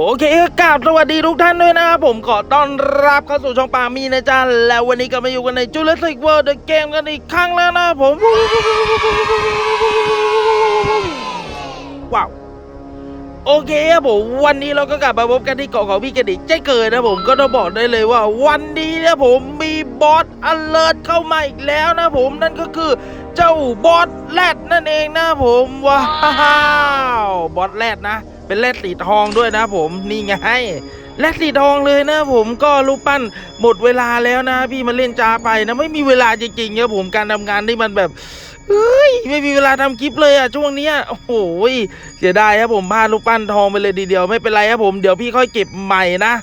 โอเคกราบสวัสดีทุกท่านด้วยนะครับผมขอต้อนรับเข้าสู่ช่องปามีนะจ๊ะแล้ววันนี้ก็มาอยู่กันใน Jurassic World The Game กันอีกครั้งแล้วนะผมว้าวโอเคครับผมวันนี้เราก็กลับมาพบกันที่เกาะของพี่กระดิกเจ๊เกิดนะผมก็ต้องบอกได้เลยว่า วันนี้นะผมมีบอสอเลิร์เข้ามาอีกแล้วนะผมนั่นก็คือเจ้าบอสแรดนั่นเองนะผมว้าวบอสแรดนะ เป็นแรดสีทองด้วยนะผมนี่ไงแรดสีทองเลยนะผมก็รูปปั้นหมดเวลาแล้วนะ พี่มาเล่นจาไปนะไม่มีเวลาจริงๆครับผมการทำงานนี่มันแบบเฮ้ยไม่มีเวลาทำคลิปเลยอะช่วงเนี้ยโอ้โหเสียดายครับผมพลาดรูปปั้นทองไปเลยดีเดียวไม่เป็นไรครับผมเดี๋ยวพี่ค่อยเก็บใหม่นะ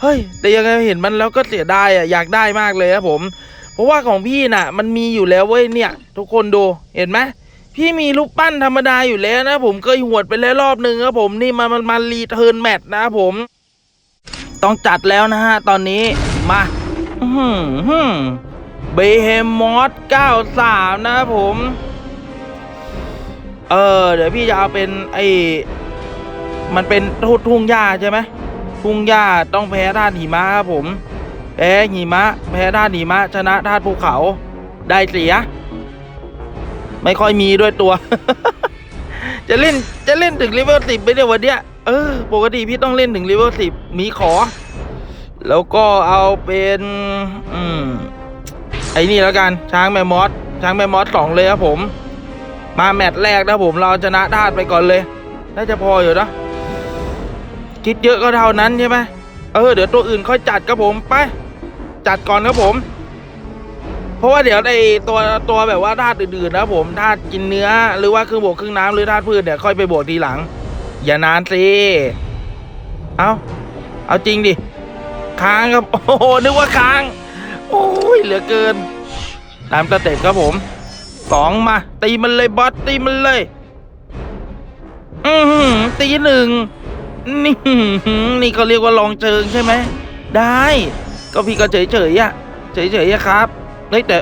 เฮ้ยแต่ยังไงเห็นมันแล้วก็เสียดายอะอยากได้มากเลยครับผม เพราะว่าของพี่น่ะ มันมีอยู่แล้วเว้ยเนี่ย ทุกคนดูเห็นไหม พี่มีรูปปั้นธรรมดาอยู่แล้วนะผมเคยหวดไปแล้วรอบหนึ่งครับผมนี่มันมันมารีเทิร์นแมตช์นะครับผม ต้องจัดแล้วนะฮะ ตอนนี้มาเบเฮมอส93 นะครับผม เออ เดี๋ยวพี่จะเอาเป็นไอ้มันเป็นทุ่งทุ่งหญ้าใช่ไหมทุ่งหญ้าต้องแพ้ธาตุหิมะครับผม แพ้หิมะ แพ้ธาตุหิมะ ชนะธาตุภูเขา ได้เสีย ไม่ค่อยมีด้วยตัว จะเล่นจะเล่นถึงเลเวลสิบไปเดี๋ยววันเนี้ยเออปกติพี่ต้องเล่นถึงเลเวลสิบมีขอ แล้วก็เอาเป็นอืมไอ้นี่แล้วกันช้างแมมมอสช้างแมมมอสสองเลยครับผม มาแมตช์แรกนะผมเราชนะธาตุไปก่อนเลยน่าจะพออยู่นะคิดเยอะก็เท่านั้นใช่ไหมเออเดี๋ยวตัวอื่นค่อยจัดครับผมไป จัดก่อนครับผม เพราะว่าเดี๋ยวไอตัวตัวแบบว่าธาตุอื่นๆนะผมธาตุกินเนื้อ หรือว่าครึ่งบวกครึ่งน้ำหรือธาตุพืชเนี่ยค่อยไปบวกทีหลัง อย่านานสิเอาเอาจริงดิค้างครับ โอ้โหนึกว่าค้าง โอ้ยเหลือเกินตามสเต็ปครับผมสองมา ตีมันเลยบอสตีมันเลย อือหือตีหนึ่งนี่นี่เขาเรียกว่าลองเชิงใช่ไหมได้ ก็พี่ก็เฉยเฉยอะเฉยเฉยอะครับ เฮ้ยแต่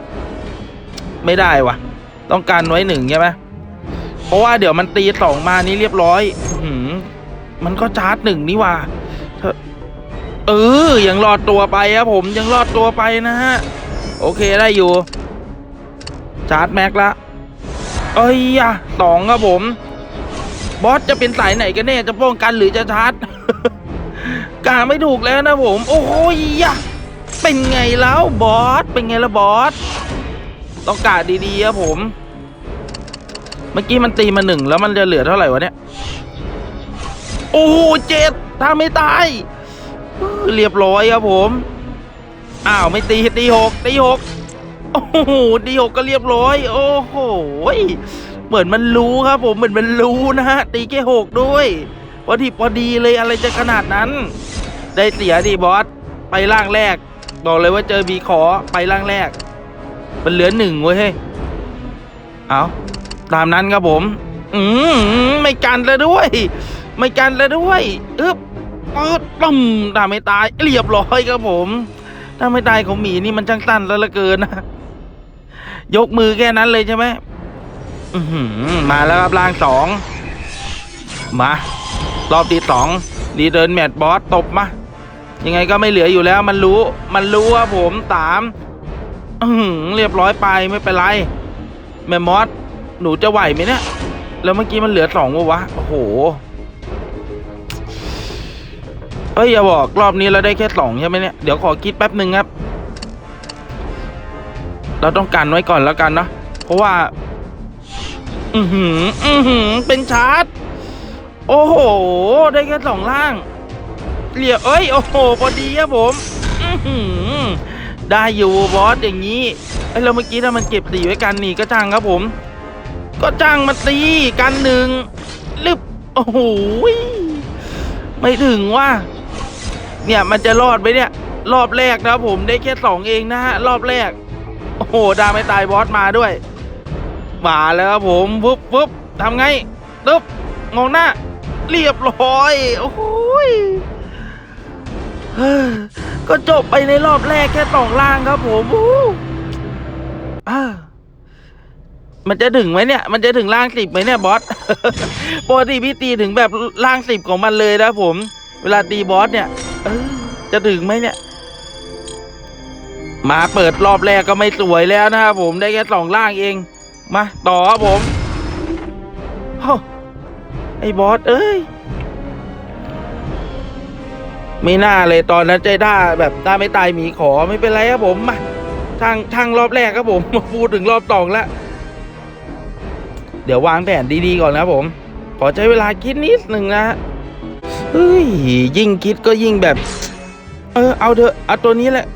ไม่ได้วะต้องการไว้หนึ่งใช่ไหมเพราะว่าเดี๋ยวมันตีสองมานี่เรียบร้อยหือมันก็ชาร์จหนึ่งนี่ว่าเออยังรอดตัวไปครับผมยังรอดตัวไปนะฮะ โอเคได้อยู่ ชาร์จแม็กละเอ้ยอะสองครับผม บอสจะเป็นสายไหนกันแน่จะป้องกันหรือจะชาร์จกาไม่ถูกแล้วนะผม โอ้โหยะ เป็นไงแล้วบอส เป็นไงละบอส ต้องกาดีๆครับผม เมื่อกี้มันตีมาหนึ่งแล้วมันจะเหลือเท่าไหร่วะเนี่ย โอ้โหเจ็ดถ้าไม่ตาย เรียบร้อยครับผม อ้าวไม่ตีตีหกตีหกโอ้โหตีหกก็เรียบร้อย โอ้โหเหมือนมันรู้ครับผมเหมือนมันรู้นะฮะตีแค่หกด้วยพอดีพอดีเลยอะไรจะขนาดนั้น ได้เสียดิบอส ไปล่างแรก บอกเลยว่าเจอบีขอไปล่างแรก มันเหลือหนึ่งเว้ยเฮ้ยเอาตามนั้นครับผม อืมไม่กันแล้วด้วย ไม่กันแล้วด้วยอึ๊บปืดตึ้มทำไม่ตายเรียบร้อยครับผม ถ้าไม่ตายของหมีนี่มันช่างสั้นแล้วละเกินนะ ยกมือแค่นั้นเลยใช่ไหมมาแล้วครับล่างสอง มารอบที่สองดีเดินแมตบอสตบมา ยังไงก็ไม่เหลืออยู่แล้วมันรู้มันรู้ว่าผมสามอื้อหือเรียบร้อยไปไม่เป็นไร แม่มอสหนูจะไหวไหมเนี่ย แล้วเมื่อกี้มันเหลือสองวะวะโอ้โหเอ้ยอย่าบอกรอบนี้เราได้แค่สองใช่ไหมเนี่ย เดี๋ยวขอคิดแป๊บหนึ่งครับ เราต้องกันไว้ก่อนแล้วกันเนาะเพราะว่า อือหือ อือหือ เป็นชาร์จ โอ้โห ได้แค่สองล่าง เหลียเอ้ยโอ้โหพอดีครับผมได้อยู่บอสอย่างนี้ไอ้เราเมื่อกี้ถ้ามันเก็บสีไว้กันนี่ก็จ้างครับผม ก็จ้างมาตีกันหนึ่งลึบโอ้โหไม่ถึงว่า เนี่ยมันจะรอดไหมเนี่ย รอบแรกนะผมได้แค่สองเองนะฮะรอบแรก โอ้โหดาไม่ตายบอสมาด้วยมาแล้วครับผมปุ๊บปุ๊บทำไงตึ๊บงงหน้า เรียบร้อย โอ้โหย ก็จบไปในรอบแรกแค่สองล่างครับผมอ้ามันจะถึงไหมเนี่ย มันจะถึงล่างสิบไหมเนี่ยบอสปกติพี่ตีถึงแบบล่างสิบของมันเลยนะผม เวลาตีบอสเนี่ยเออจะถึงไหมเนี่ย มาเปิดรอบแรกก็ไม่สวยแล้วนะครับผมได้แค่สองล่างเอง มา ต่อครับผมโอ้ไอ้บอสเอ้ย ไม่น่าเลยตอนนั้นใจด้าแบบด้าไม่ตายหมีขอไม่เป็นไรครับผมมาทางทางรอบแรกครับผมมาพูดถึงรอบสองแล้วเดี๋ยววางแผนดีๆก่อนนะครับผม ขอใช้เวลาคิดนิดหนึ่งนะเฮ้ยยิ่งคิดก็ยิ่งแบบ เออเอาเถอะเอาตัวนี้แหละ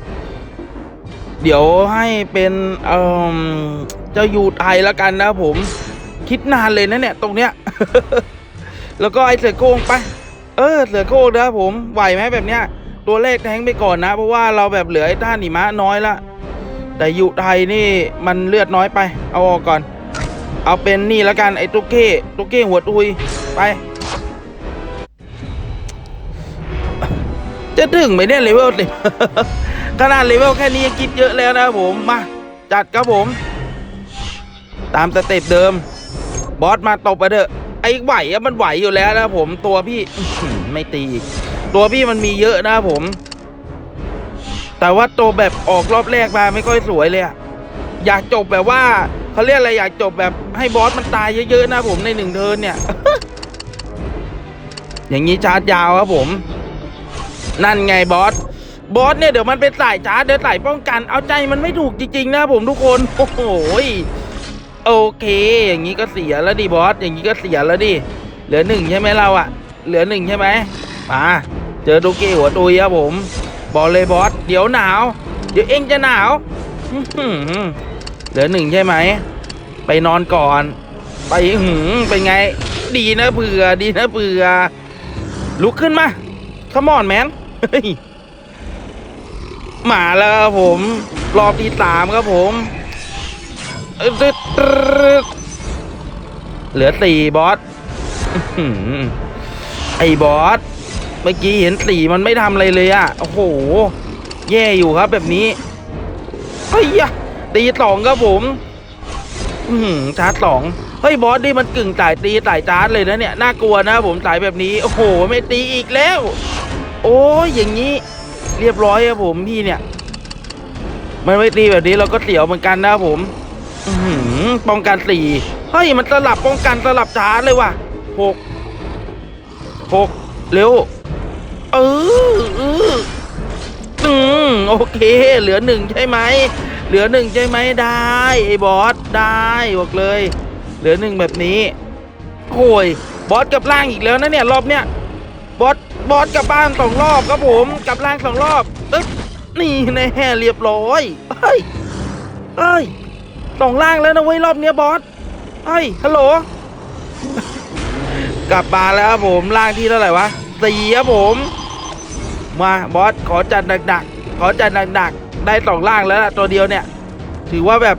เดี๋ยวให้เป็นเอ่อเจ้ายูไทยแล้วกันนะครับผม คิดนานเลยนะเนี่ย ตรงเนี้ย แล้วก็ไอเสือโกงไป เออเสือโคกนะผมไหวไหมแบบเนี้ย ตัวเลขแทงไปก่อนนะ เพราะว่าเราแบบเหลือไอ้ท่านหิมะน้อยละแต่ยูไทยนี่มันเลือดน้อยไป เอาออกก่อน เอาเป็นนี่แล้วกันไอ้ตุ๊กเก้ตุ๊กเก้หัวตุยไป จะถึงไหมเนี่ยเลเวลสิขนาดเลเวลแค่นี้ยังคิดเยอะแล้วนะผมมาจัดครับผม ตามสเต็ปเดิม บอสมาตบไปเถอะ ไอ้ไหวอะมันไหวอยู่แล้วนะผมตัวพี่ไม่ตีอีก ตัวพี่มันมีเยอะนะผม แต่ว่าตัวแบบออกรอบแรกมาไม่ค่อยสวยเลยอะอยากจบแบบว่าเขาเรียกอะไรอยากจบแบบให้บอสมันตายเยอะๆนะผมในหนึ่งเทินเนี่ย อย่างนี้ชาร์จยาวครับผม นั่นไงบอสบอสเนี่ยเดี๋ยวมันเป็นสายชาร์จเดี๋ยวสายป้องกันเอาใจมันไม่ถูกจริงๆนะผมทุกคน โอ้โหย โอเค อย่างนี้ก็เสียแล้วดิบอส อย่างนี้ก็เสียแล้วดิ เหลือหนึ่งใช่ไหมเราอะเหลือหนึ่งใช่ไหมมาเจอโดเกหัวตุยครับผม บอกเลยบอส เดี๋ยวหนาว เดี๋ยวเองจะหนาวเหลือหนึ่งใช่ไหม ไปนอนก่อน ไปหืมเป็นไง ดีนะเผื่อ ดีนะเผื่อ ลุกขึ้นมาขมอนแมนเฮ้ยมาแล้วครับผม รอบที่สามครับผม เอ้ยตึ๊ดตึ๊ดเหลือสี่บอสไอ้บอส เมื่อกี้เห็นสี่มันไม่ทำอะไรเลยอะโอ้โห แย่อยู่ครับแบบนี้เฮ้ยยะตีสองครับผม อืมชาร์จสองเฮ้ยบอสนี่มันกึ่งสายตีสายชาร์จเลยนะเนี่ยน่ากลัวนะผมสายแบบนี้ โอ้โห ไม่ตีอีกแล้ว โอ้ยอย่างนี้ เรียบร้อยครับผมพี่เนี่ย มันไม่ตีแบบนี้เราก็เสียวเหมือนกันนะครับผม อือหือป้องกันสี่เฮ้ยมันสลับป้องกันสลับชาร์เลยว่ะหกหกเร็ว เออเอออืมโอเค เหลือหนึ่งใช่ไหม เหลือหนึ่งใช่ไหมได้ไอ้บอสได้บอกเลย เหลือหนึ่งแบบนี้โอ้ยบอสกลับล่างอีกแล้วนะเนี่ยรอบเนี้ยบอสบอสกลับบ้านสองรอบครับผมกลับล่างสองรอบตึ๊บนี่แน่เรียบร้อยเฮ้ยเฮ้ย สองล่างแล้วนะเว้ยรอบเนี้ยบอสเฮ้ยฮัลโหล กลับมาแล้วครับผมล่างที่เท่าไหร่วะสี่ครับผม มาบอสขอจัดหนักๆขอจัดหนักๆได้สองล่างแล้วละตัวเดียวเนี่ย ถือว่าแบบ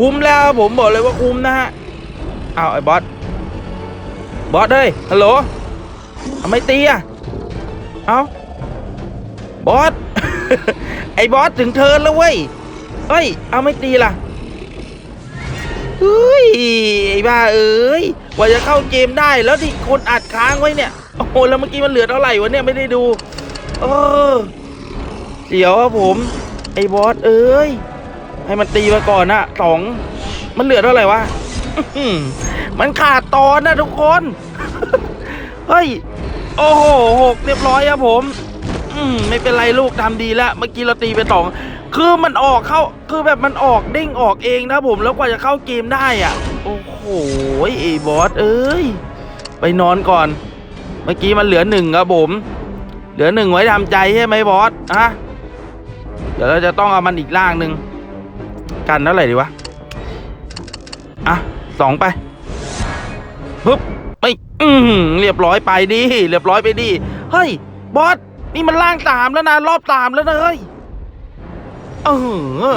คุ้มแล้วครับผมบอกเลยว่าคุ้มนะฮะเอาไอ้บอสบอสเอ้ยฮัลโหลเอาไม่ตีอะเอาบอส ไอ้บอสถึงเทินแล้วเว้ยเฮ้ย เอาไม่ตีล่ะ เฮ้ยไอ้บ้าเอ้ยกว่าจะเข้าเกมได้แล้วที่คนอัดค้างไว้เนี่ยโอ้โหแล้วเมื่อกี้มันเหลือเท่าไหร่วะเนี่ยไม่ได้ดูเออเดี๋ยวครับผม ไอ้บอสเอ้ยให้มันตีมาก่อนนะสองมันเหลือเท่าไหร่วะมันขาดตอนนะทุกคน เฮ้ย โอ้โหหกเรียบร้อยครับผม อืมไม่เป็นไรลูกทำดีแล้ว เมื่อกี้เราตีไปสอง คือมันออกเข้าคือแบบมันออกเด้งออกเองนะผมแล้วกว่าจะเข้าเกมได้อะ โอ้โหไอ้บอสเอ้ยไปนอนก่อน เมื่อกี้มันเหลือหนึ่งครับผม เหลือหนึ่งไว้ทำใจใช่ไหมบอสฮะเดี๋ยวเราจะต้องเอามันอีกล่างหนึ่งกันเท่าไหร่ดีวะอะสองไปปึ๊บไม่อือหือเรียบร้อยไปดิเรียบร้อยไปดิเฮ้ยบอสนี่มันล่างสามแล้วนะรอบสามแล้วนะเฮ้ย เออ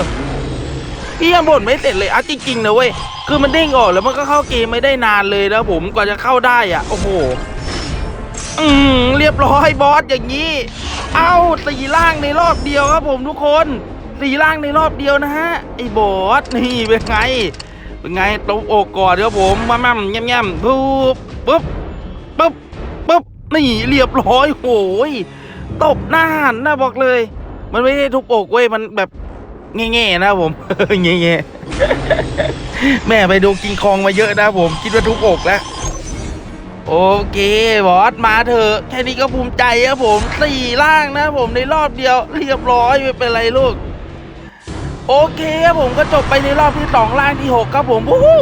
พี่ยังบ่นไม่เสร็จเลยอะจริงๆนะเว้ย คือมันเด้งออกแล้วมันก็เข้าเกมไม่ได้นานเลยนะผมกว่าจะเข้าได้อะ โอ้โห อืมเรียบร้อยบอสอย่างนี้ เอ้าสี่ล่างในรอบเดียวครับผมทุกคนสี่ล่างในรอบเดียวนะฮะไอ้บอสนี่เป็นไง เป็นไงตบอกก่อนครับผมมามั่มแง่มๆปุ๊บปุ๊บปุ๊บปุ๊บนี่เรียบร้อยโหยตบหน้าหันนะบอกเลย มันไม่ได้ทุบอกเว้ย มันแบบแง่ๆนะผมแง่ๆแม่ไปดูกิงคองมาเยอะนะผม คิดว่าทุบอกแล้ว โอเค บอสมาเถอะแค่นี้ก็ภูมิใจครับผมสี่ล่างนะผมในรอบเดียว เรียบร้อยไม่เป็นไรลูก โอเคครับผมก็จบไปในรอบที่สองล่างที่หกครับผมวู้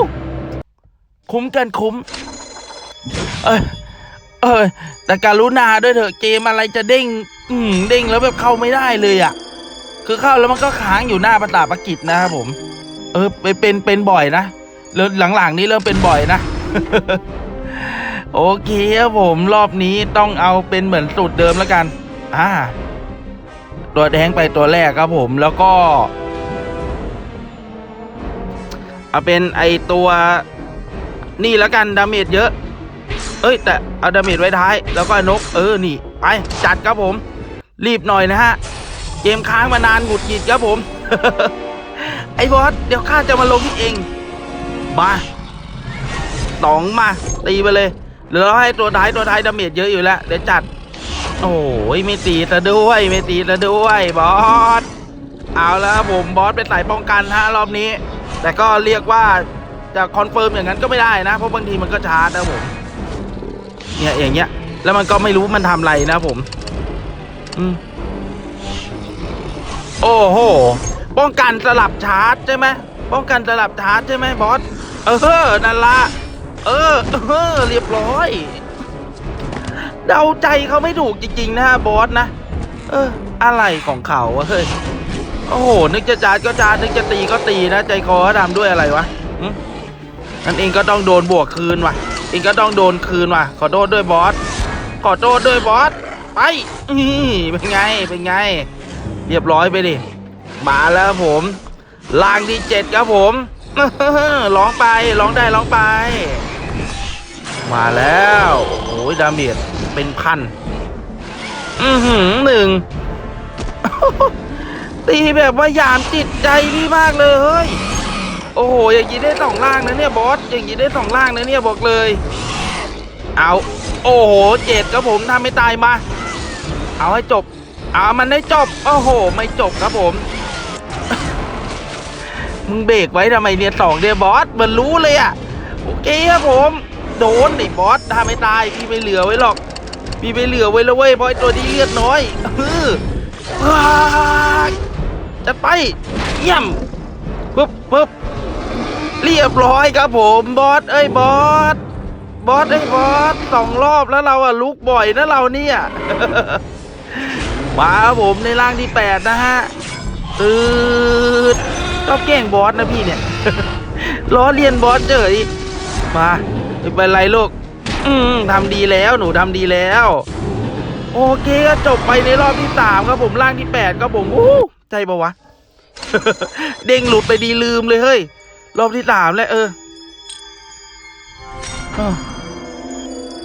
คุ้มเกินคุ้ม เอยเอยแต่การุณาด้วยเถอะเกมอะไรจะเด้ง อืมเด้งแล้วแบบเข้าไม่ได้เลยอะ่ะ คือเข้าแล้วมันก็ค้างอยู่หน้าประตาประกิจนะครับผม เออเป็นเป็นเป็นบ่อยนะเริ่มหลังๆนี้เริ่มเป็นบ่อยนะ โอเคครับผมรอบนี้ต้องเอาเป็นเหมือนสูตรเดิมแล้วกัน อ่า ตัวแดงไปตัวแรกครับผมแล้วก็เอาเป็นไอตัวนี่แล้วกันดาเมจเยอะ เอ้ย แต่เอาดาเมจไว้ท้าย แล้วก็นก เออ นี่ ไป จัดครับผม รีบหน่อยนะฮะ เกมค้างมานานหงุดหงิดครับผม ไอ้บอสเดี๋ยวข้าจะมาลงที่เองมาสองมา ตีไปเลยเดี๋ยวเราให้ตัวท้ายตัวท้ายดาเมจเยอะอยู่แล้ว เดี๋ยวจัด โอ้ยไม่ตีซะด้วยไม่ตีซะด้วยบอสเอาแล้วผมบอสเป็นสายป้องกันฮะรอบนี้ แต่ก็เรียกว่าจะคอนเฟิร์มอย่างนั้นก็ไม่ได้นะ เพราะบางทีมันก็ชาร์จนะผมเนี่ยอย่างเงี้ยแล้วมันก็ไม่รู้มันทำอะไรนะผม โอ้โห ป้องกันสลับชาร์จใช่ไหม ป้องกันสลับชาร์จใช่ไหมบอส เออ นั่นละเออ เออ เรียบร้อย เดาใจเขาไม่ถูกจริง ๆ นะฮะบอสนะ เออ อะไรของเขาวะเฮ้ย โอ้โห นึกจะจาดก็จาดนึกจะตีก็ตีนะ ใจคอเขาทำด้วยอะไรวะนั่นเองก็ต้องโดนบวกคืนว่ะเองก็ต้องโดนคืนว่ะ ขอโทษด้วยบอส ขอโทษด้วยบอส ไปเป็นไง เป็นไง เรียบร้อยไปดิ มาแล้วผมล่างที่เจ็ดครับผมร้องไปร้องได้ร้องไป มาแล้วโอ้ยดาเมจเป็นพัน อือหือหนึ่งตีแบบว่าหยามจิตใจพี่มากเลยเฮ้ย โอ้โห อย่างนี้ได้สองล่างนะเนี่ยบอส อย่างนี้ได้สองล่างนะเนี่ยบอกเลย เอา โอ้โห เจ็ดครับผมทำไม่ตายมา เอาให้จบเอามันให้จบ โอ้โห ไม่จบครับผม มึงเบรกไว้ทำไมเนี่ยสองเดียบอสมันรู้เลยอะโอเคครับผม โดนไอ้บอสทำไม่ตายพี่ไม่เหลือไว้หรอก พี่ไม่เหลือไว้แล้วเว้ยเพราะไอ้ตัวนี้เลือดน้อยเออว้าจัดไปเยี่ยมปึ๊บปึ๊บเรียบร้อยครับผมบอสเอ้ยบอสบอสเอ้ยบอสสองรอบแล้วเราอะลุกบ่อยนะเราเนี่ย มาครับผมในร่างที่แปดนะฮะตืดชอบแกล้งบอสนะพี่เนี่ยล้อเลียนบอสเฉยมาไม่เป็นไรลูก อืมทำดีแล้วหนูทำดีแล้ว โอเคก็จบไปในรอบที่สามครับผมร่างที่แปดครับผมอู้ใจปะวะ เด้งหลุดไปดีลืมเลยเฮ้ย รอบที่สามแล้วเออ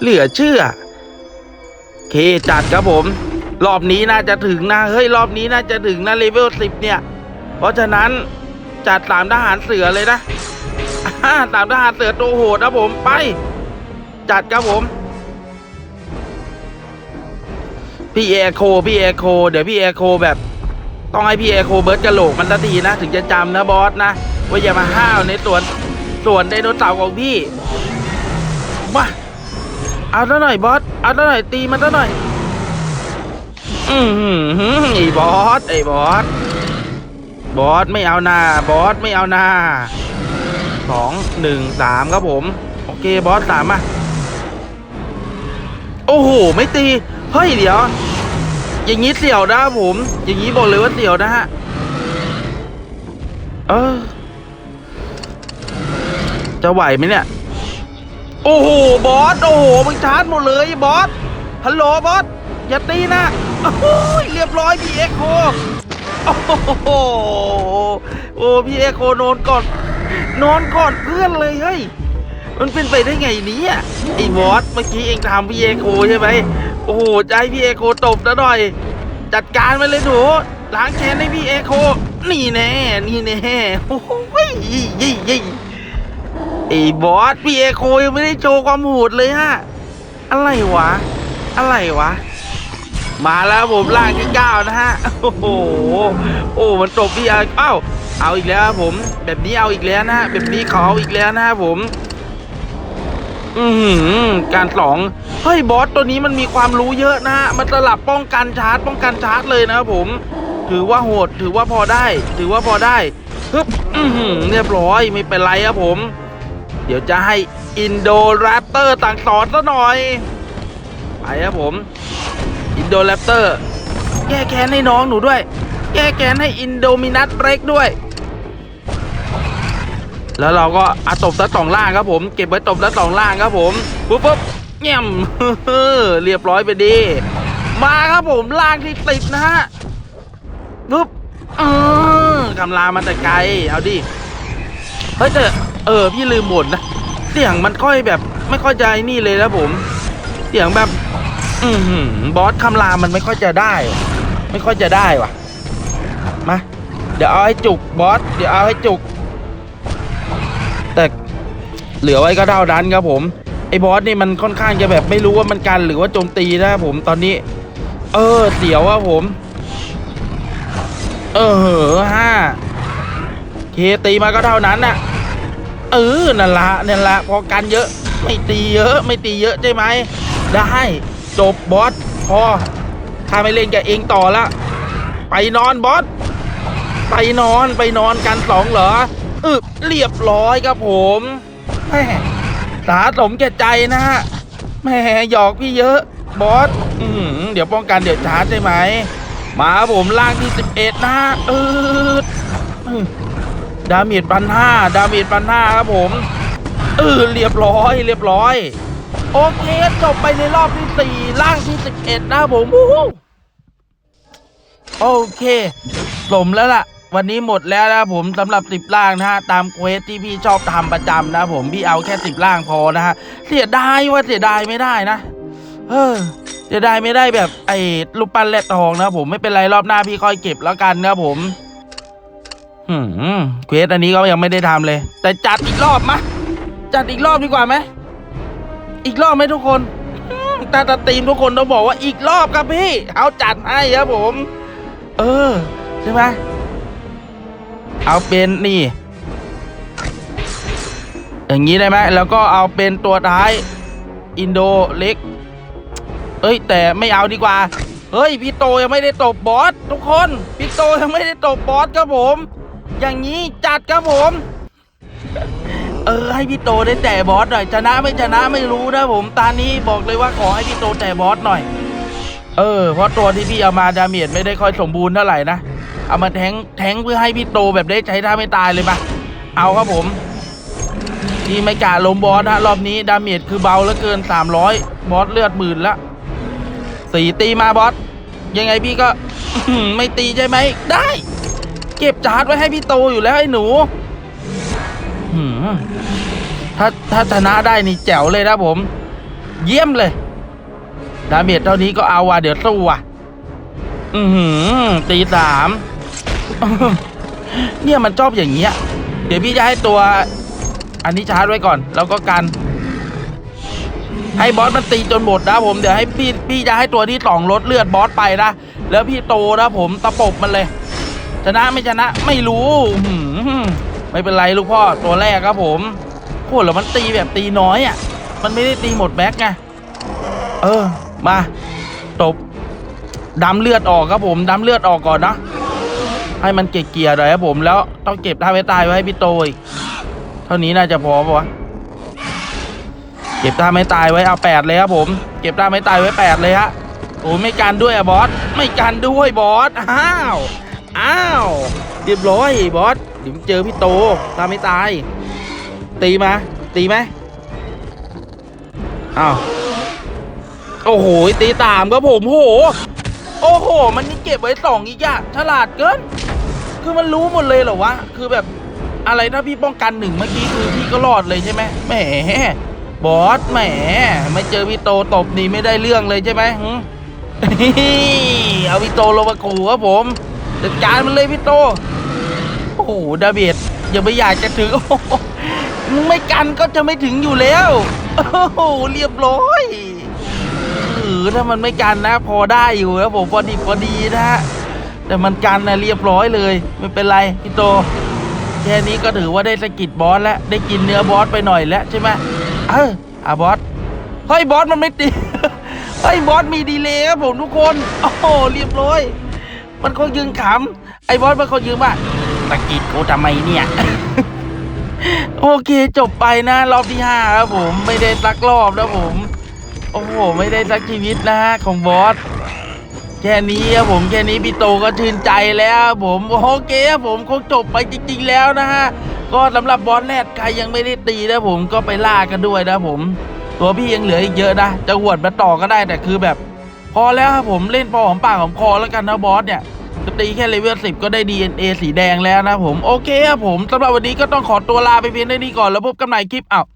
เหลือเชื่อ เคจัดครับผม รอบนี้น่าจะถึงนะ เฮ้ย รอบนี้น่าจะถึงนะเลเวลสิบเนี่ย เพราะฉะนั้นจัดสามทหารเสือเลยนะสามทหารเสือตัวโหดนะผมไป จัดครับผม พี่เอโคพี่เอโคเดี๋ยวพี่เอโคแบบ ต้องให้พี่เอโคเบิร์ดกระโหลกมันสักทีนะ ถึงจะจำนะบอสนะ ว่าอย่ามาห้าวในสวนสวนไดโนเสาร์ของพี่มาเอาซะหน่อยบอสเอาซะหน่อยตีมันซะหน่อย อือหือไอ้บอสไอ้บอสบอสไม่เอาหน้าบอสไม่เอาหน้าสองหนึ่งสามครับผม โอเคบอสสามอะโอ้โห ไม่ตี เฮ้ยเดี๋ยว อย่างนี้เสี่ยวนะผม อย่างนี้บอกเลยว่าเสี่ยวนะฮะเออ จะไหวไหมเนี่ย โอ้โห บอส โอ้โหมึงชาร์จหมดเลยบอส ฮัลโหลบอส อย่าตีนะ โอ้โหเรียบร้อยพี่เอ็กโคโอ้โหโอ้พี่เอ็กโคนอนก่อน นอนก่อนเพื่อนเลยเฮ้ย มันเป็นไปได้ไงเนี้ไอ้บอสเมื่อกี้เองทำพี่เอ็กโคใช่ไหมโอ้โหใจพี่เอ็กโคตบซะหน่อย จัดการมาเลยหนูล้างแค้นให้พี่เอ็กโค นี่แน่ นี่แน่โอ้โหยี่ยี่ยี่ไอ้บอสพี่เอโคยังไม่ได้โชว์ความโหดเลยฮะ อะไรวะ อะไรวะ มาแล้วผมล่างที่เก้านะฮะ โอ้โห โอ้มันตบพี่อาเอ้าเอาอีกแล้วครับผม แบบนี้เอาอีกแล้วนะฮะ แบบนี้เขาเอาอีกแล้วนะครับผม อือหือการสองเฮ้ยบอสตัวนี้มันมีความรู้เยอะนะฮะ มันสลับป้องกันชาร์จป้องกันชาร์จเลยนะครับผม ถือว่าโหด ถือว่าพอได้ ถือว่าพอได้ฮึบอือหือเรียบร้อยไม่เป็นไรครับผม เดี๋ยวจะให้อินโดแรปเตอร์ต่างสอนซะหน่อย ไปครับผม อินโดแรปเตอร์ แก้แค้นให้น้องหนูด้วย แก้แค้นให้อินโดมินัสเบรกด้วย แล้วเราก็อาตบซะสองล่างครับผม เก็บไว้ตบซะสองล่างครับผมปุ๊บปุ๊บเงี่ยมเรียบร้อยไปดี มาครับผมล่างที่ติดนะฮะปุ๊บเออกำลามาแต่ไกล เอาดิ เฮ้ยแต่เออ พี่ลืมบ่นนะ เสียงมันค่อยแบบ ไม่ค่อยใจนี่เลยนะผม เสียงแบบ อือหือบอสคำรามมันไม่ค่อยจะได้ ไม่ค่อยจะได้ว่ะ มา เดี๋ยวเอาให้จุกบอส เดี๋ยวเอาให้จุก แต่เหลือไว้ก็เท่านั้นครับผม ไอ้บอสนี่มันค่อนข้างจะแบบไม่รู้ว่ามันกันหรือว่าโจมตีนะผมตอนนี้ เออเสียวว่าผม เออเหอะห้าเคตีมาก็เท่านั้นน่ะ เออนั่นละนั่นละพอกันเยอะ ไม่ตีเยอะ ไม่ตีเยอะใช่ไหมได้ จบบอสพอถ้าไม่เล่นกับเองต่อละ ไปนอนบอส ไปนอนไปนอนกันสองเหรออึบเรียบร้อยครับผมแม่สาสมแก่ใจนะฮะแม่หยอกพี่เยอะ บอส อืเดี๋ยวป้องกันเดี๋ยวชาร์จใช่ไหม มาครับผมล่างที่สิบเอ็ดนะฮะเออดาเมจพันห้าดาเมจพันห้าครับผมเออเรียบร้อย เรียบร้อย โอเคจบไปในรอบที่สี่ล่างที่สิบเอ็ดนะครับผมโอเค สมแล้วล่ะ วันนี้หมดแล้วนะผมสำหรับสิบล่างนะฮะตามเควสที่พี่ชอบทำประจำนะผมพี่เอาแค่สิบล่างพอนะฮะเสียดายว่าเสียดายไม่ได้นะเออเสียดายไม่ได้แบบไอ้ลูกปั้นแร่ทองนะผมไม่เป็นไรรอบหน้าพี่ค่อยเก็บแล้วกันนะผมหืมเควสอันนี้ก็ยังไม่ได้ทำเลย แต่จัดอีกรอบมะจัดอีกรอบดีกว่าไหม อีกรอบไหมทุกคนตาตาตีมทุกคนต้องบอกว่าอีกรอบครับพี่ เอาจัดให้ครับผม เออ ใช่ไหมเอาเป็นนี่ อย่างนี้ได้ไหมแล้วก็เอาเป็นตัวท้าย อินโดเล็ก เอ้ย แต่ไม่เอาดีกว่า เฮ้ย พี่โตยังไม่ได้ตบบอสทุกคน พี่โตยังไม่ได้ตบบอสครับผม อย่างนี้จัดครับผม เออให้พี่โตได้แต่บอสหน่อยชนะไม่ชนะไม่รู้นะผมตานี้บอกเลยว่าขอให้พี่โตแต่บอสหน่อย เออ เพราะตัวที่พี่เอามาดาเมจไม่ได้ค่อยสมบูรณ์เท่าไหร่นะเอามาแทงแทงเพื่อให้พี่โตแบบได้ใช้ท่าไม่ตายเลยปะเอาครับผมนี่ไม่กล้าลมบอสนะรอบนี้ดาเมจคือเบาเหลือเกิน 300 บอสเลือดหมื่นละสี่ตีมาบอสยังไงพี่ก็ไม่ตีใช่ไหมได้ เก็บจาร์ดไว้ให้พี่โตอยู่แล้วไอ้หนู ถ้าถ้าชนะได้นี่แจ๋วเลยนะผม เยี่ยมเลย ดาเมจเท่านี้ก็เอาว่ะเดี๋ยวสู้ว่ะ อือหือ ตีสามเนี่ยมันชอบอย่างเงี้ย เดี๋ยวพี่จะให้ตัว อันนี้ชาร์จไว้ก่อน แล้วก็กัน ให้บอสมันตีจนหมดนะผมเดี๋ยวให้พี่พี่จะให้ตัวที่สองลดเลือดบอสไปนะแล้วพี่โตนะผมตะปบมันเลย ชนะไม่ชนะไม่รู้หืม ไม่เป็นไรลูกพ่อตัวแรกครับผมโคตรแล้วมันตีแบบตีน้อยอะ มันไม่ได้ตีหมดแบ็กไงเออมาตบดำเลือดออกครับผมดำเลือดออกก่อนนะให้มันเกลี่ยๆหน่อยครับผมแล้วต้องเก็บท่าไว้ตายไว้ให้พี่โตอีกเท่านี้น่าจะพอปะวะเก็บท่าไม่ตายไว้เอาแปดเลยครับผม เก็บท่าไม่ตายไว้แปดเลยฮะโอ้ไม่กันด้วยอะบอสไม่กันด้วยบอสอ้าวอ้าวเรียบร้อยบอส ดี๋ยวเจอพี่โตท่าไม่ตาย ตีมา ตีไหมอ้าวโอ้โห ตีตามครับผมโอ้โห โอ้โห มันนี่เก็บไว้สองอีกอะฉลาดเกิน คือมันรู้หมดเลยเหรอวะ คือแบบอะไรถ้าพี่ป้องกันหนึ่งเมื่อกี้คือพี่ก็รอดเลยใช่ไหมแหม บอสแหม ไม่เจอพี่โตตบนี่ไม่ได้เรื่องเลยใช่ไหมหึเอาพี่โตลงมาขู่ครับผมจัดการมันเลยพี่โต โอ้โหดาเบดอย่าไปอยากจะถึงมึงไม่กันก็จะไม่ถึงอยู่แล้ว โอ้โหเรียบร้อยคืออถ้ามันไม่กันนะ พอได้อยู่นะผมพอดีพอดีนะฮะแต่มันกันนะเรียบร้อยเลย ไม่เป็นไรพี่โตแค่นี้ก็ถือว่าได้สกิดบอสแล้วได้กินเนื้อบอสไปหน่อยแล้วใช่ไหมเอออะบอสเฮ้ยบอสมันไม่ตีเฮ้ยบอสมีดีเลยครับผมทุกคน โอ้โหเรียบร้อย มันคงยืนขำไอ้บอสมันคงยืนว่า สกิดกูทำไมเนี่ย โอเคจบไปนะ รอบที่ห้าครับผมไม่ได้สักรอบนะผม โอ้โห ไม่ได้สักชีวิตนะฮะของบอสแค่นี้ครับผมแค่นี้พี่โตก็ชื่นใจแล้วผมโอเคครับผมคงจบไปจริง ๆ แล้วนะฮะก็สำหรับบอสแรดใครยังไม่ได้ตีนะผมก็ไปล่ากันด้วยนะผม ตัวพี่ยังเหลืออีกเยอะนะจะหวดมาต่อก็ได้แต่คือแบบ พอแล้วครับผมเล่นพอหอมปากหอมคอแล้วกันนะบอสเนี่ย จะตีแค่เลเวลสิบก็ได้ DNA สีแดงแล้วนะผม โอเคครับผมสำหรับวันนี้ก็ต้องขอตัวลาไปเพียงเท่านี้ก่อนแล้วพบกันใหม่คลิปอ้าว